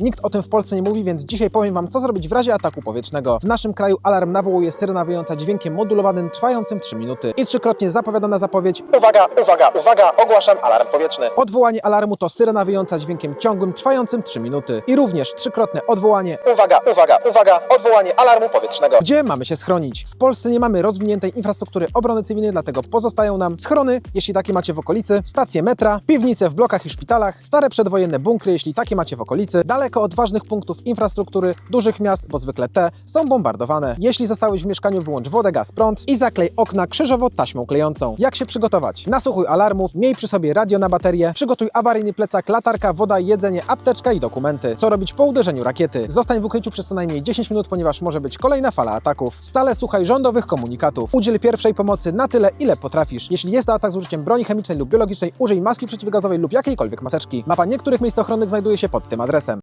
Nikt o tym w Polsce nie mówi, więc dzisiaj powiem Wam, co zrobić w razie ataku powietrznego. W naszym kraju alarm nawołuje syrena wyjąta dźwiękiem modulowanym trwającym 3 minuty. I trzykrotnie zapowiadana zapowiedź Uwaga, uwaga, uwaga, ogłaszam alarm powietrzny. Odwołanie alarmu to syrena wyjąca dźwiękiem ciągłym trwającym 3 minuty. I również trzykrotne odwołanie Uwaga, uwaga, uwaga, odwołanie alarmu powietrznego. Gdzie mamy się schronić? W Polsce nie mamy rozwiniętej infrastruktury obrony cywilnej, dlatego pozostają nam schrony, jeśli takie macie w okolicy, stacje metra, piwnice w blokach i szpitalach, stare przedwojenne bunkry, jeśli takie macie w okolicy, daleko od ważnych punktów infrastruktury dużych miast, bo zwykle te są bombardowane. Jeśli zostałeś w mieszkaniu, wyłącz wodę, gaz, prąd i zaklej okna krzyżowo taśmą klejącą. Jak się przygotować? Nasłuchuj alarmów, miej przy sobie radio na baterię, przygotuj awaryjny plecak, latarka, woda, jedzenie, apteczka i dokumenty. Co robić po uderzeniu rakiety? Zostań w ukryciu przez co najmniej 10 minut, ponieważ może być kolejna fala ataków. Stale słuchaj rządowych komunikatów. Udziel pierwszej pomocy na tyle, ile potrafisz. Jeśli jest to atak z użyciem broni chemicznej lub biologicznej, użyj maski przeciwgazowej lub jakiejkolwiek maseczki. Mapa niektórych miejsc ochronnych znajduje się pod tym adresem.